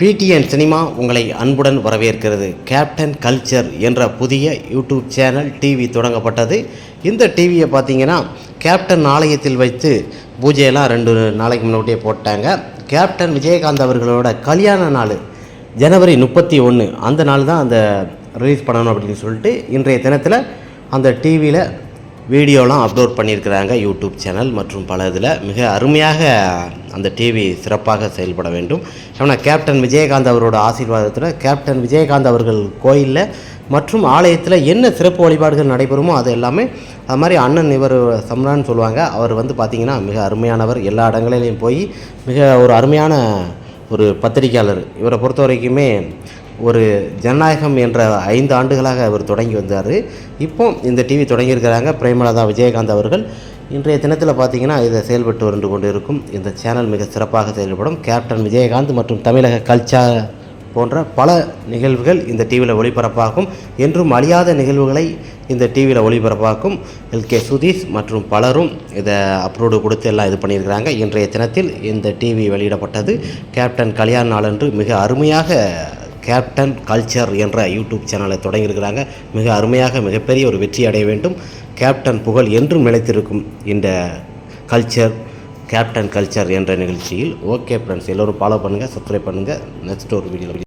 PTN cinema உங்களை அன்புடன் வரவேற்கிறது. கேப்டன் கல்ச்சர் என்ற புதிய யூடியூப் சேனல் டிவி தொடங்கப்பட்டது. இந்த டிவியை பார்த்தீங்கன்னா கேப்டன் ஆலயத்தில் வைத்து பூஜையெல்லாம் ரெண்டு நாளைக்கு முன்னாடியே போட்டாங்க. கேப்டன் விஜயகாந்த் அவர்களோட கல்யாண நாள் ஜனவரி முப்பத்தி ஒன்று அந்த நாள் தான் அந்த ரிலீஸ் பண்ணணும் அப்படின்னு சொல்லிட்டு இன்றைய தினத்தில் அந்த டிவியில் வீடியோலாம் அப்லோட் பண்ணியிருக்கிறாங்க. யூடியூப் சேனல் மற்றும் பல இதில். மிக அருமையாக அந்த டிவி சிறப்பாக செயல்பட வேண்டும். ஏன்னா கேப்டன் விஜயகாந்த் அவரோட ஆசீர்வாதத்தில் கேப்டன் விஜயகாந்த் அவர்கள் கோயிலில் மற்றும் ஆலயத்தில் என்ன சிறப்பு வழிபாடுகள் நடைபெறுமோ அது எல்லாமே அது மாதிரி அண்ணன் இவர் சம்ரான்னு சொல்லுவாங்க. அவர் வந்து பார்த்திங்கன்னா மிக அருமையானவர். எல்லா இடங்களிலையும் போய் மிக ஒரு அருமையான ஒரு பத்திரிக்கையாளர் இவரை பொறுத்த வரைக்குமே ஒரு ஜனநாயகம் என்ற ஐந்து ஆண்டுகளாக அவர் தொடங்கி வந்தார். இப்போ இந்த டிவி தொடங்கியிருக்கிறாங்க. பிரேமலதா விஜயகாந்த் அவர்கள். இன்றைய தினத்தில் பார்த்தீங்கன்னா இதை செயல்பட்டு வந்து கொண்டு இருக்கும் இந்த சேனல் மிக சிறப்பாக செயல்படும் கேப்டன் விஜயகாந்த் மற்றும் தமிழக கல்ச்சா போன்ற பல நிகழ்வுகள் இந்த டிவியில் ஒளிபரப்பாகும். என்றும் அழியாத நிகழ்வுகளை இந்த டிவியில் ஒளிபரப்பாக்கும் எல்கே சுதீஷ் மற்றும் பலரும் இதை அப்லோடு கொடுத்து எல்லாம் இது பண்ணியிருக்கிறாங்க. இன்றைய தினத்தில் இந்த டிவி வெளியிடப்பட்டது. கேப்டன் கல்யாண நாளன்று மிக அருமையாக கேப்டன் கல்ச்சர் என்ற யூடியூப் சேனலை தொடங்கியிருக்கிறாங்க. மிக அருமையாக மிகப்பெரிய ஒரு வெற்றி அடைய வேண்டும். கேப்டன் புகழ் என்றும் நிலைத்திருக்கும் இந்த கல்ச்சர் கேப்டன் கல்ச்சர் என்ற நிகழ்ச்சியில். ஓகே ஃப்ரெண்ட்ஸ் எல்லோரும் ஃபாலோ பண்ணுங்கள் சப்ஸ்கிரைப் பண்ணுங்கள் நெக்ஸ்ட் ஒரு வீடியோ